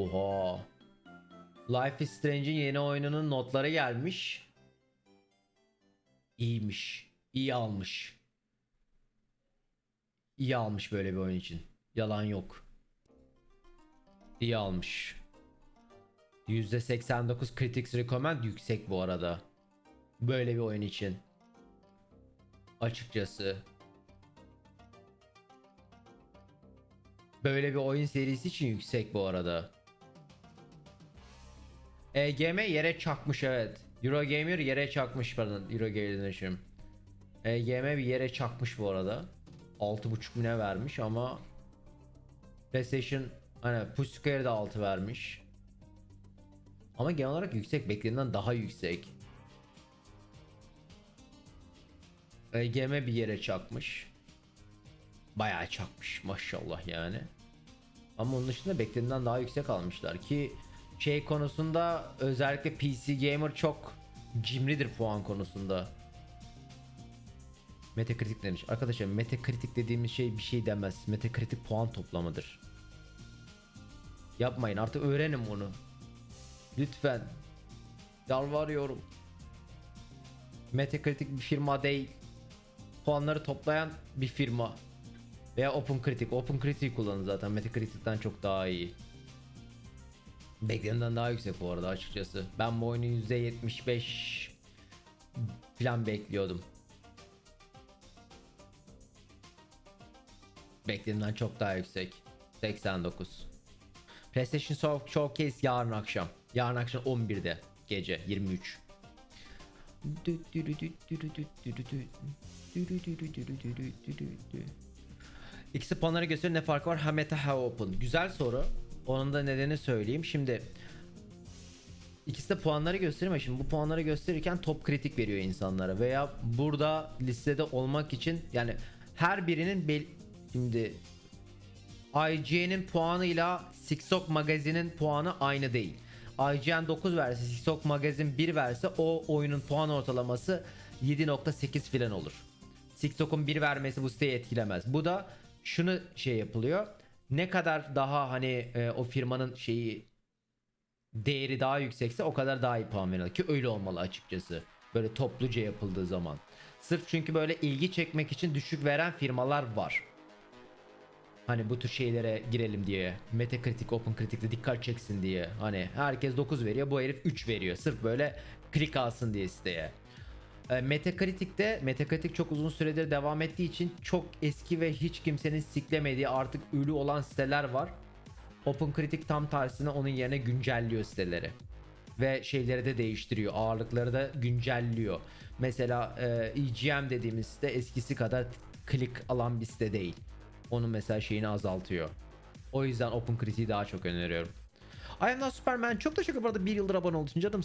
Oha. Life is Strange'in yeni oyununun notları gelmiş. İyiymiş. İyi almış. İyi almış böyle bir oyun için. Yalan yok. İyi almış. %89 critics recommend yüksek bu arada. Böyle bir oyun için. Açıkçası. Böyle bir oyun serisi için yüksek bu arada. EGM yere çakmış evet. Eurogamer yere çakmış pardon. Eurogamer demişim. EGM bir yere çakmış bu arada. 6.5 bine vermiş ama PlayStation hani Push Square de 6 vermiş. Ama genel olarak yüksek beklenenden daha yüksek. EGM bir yere çakmış. Bayağı çakmış maşallah yani. Ama onun dışında beklenenden daha yüksek almışlar ki şey konusunda özellikle PC Gamer çok cimridir puan konusunda. Metacritic demiş. Arkadaşlar Metacritic dediğimiz şey bir şey demez. Metacritic puan toplamıdır. Yapmayın artık öğrenin bunu. Lütfen. Yalvarıyorum. Metacritic bir firma değil. Puanları toplayan bir firma. Veya OpenCritic. OpenCritic kullanın zaten. Metacritic'ten çok daha iyi. Beklenenden daha yüksek bu arada açıkçası. Ben bu oyunu %75 falan bekliyordum. Beklenenden çok daha yüksek. 89. PlayStation Show- Showcase yarın akşam. Yarın akşam 11'de gece 23. İkisi puanları gösteriyor ne farkı var? Ha meta ha open. Güzel soru. Onun da nedeni söyleyeyim. Şimdi ikisi de puanları gösteriyor şimdi bu puanları gösterirken top kritik veriyor insanlara veya burada listede olmak için yani her birinin bel şimdi IGN'in puanıyla Sixok Magazine'in puanı aynı değil. IGN 9 verse Sixok Magazine 1 verse o oyunun puan ortalaması 7.8 filan olur. TikTok'un bir vermesi bu siteyi etkilemez. Bu da şunu şey yapılıyor. Ne kadar daha hani e, o firmanın şeyi değeri daha yüksekse o kadar daha iyi puan verilir ki öyle olmalı açıkçası. Böyle topluca yapıldığı zaman. Sırf çünkü böyle ilgi çekmek için düşük veren firmalar var. Hani bu tür şeylere girelim diye. Metacritic, OpenCritic'te dikkat çeksin diye. Hani herkes 9 veriyor bu herif 3 veriyor. Sırf böyle klik alsın diye siteye. E, Metacritic'te Metacritic çok uzun süredir devam ettiği için çok eski ve hiç kimsenin siklemediği artık ölü olan siteler var. OpenCritic tam tersine onun yerine güncelliyor siteleri. Ve şeyleri de değiştiriyor. Ağırlıkları da güncelliyor. Mesela e, EGM dediğimiz site eskisi kadar klik alan bir site değil. Onun mesela şeyini azaltıyor. O yüzden OpenCritic'i daha çok öneriyorum. I am not Superman. Çok teşekkür bu arada bir yıldır abone olduğun canım.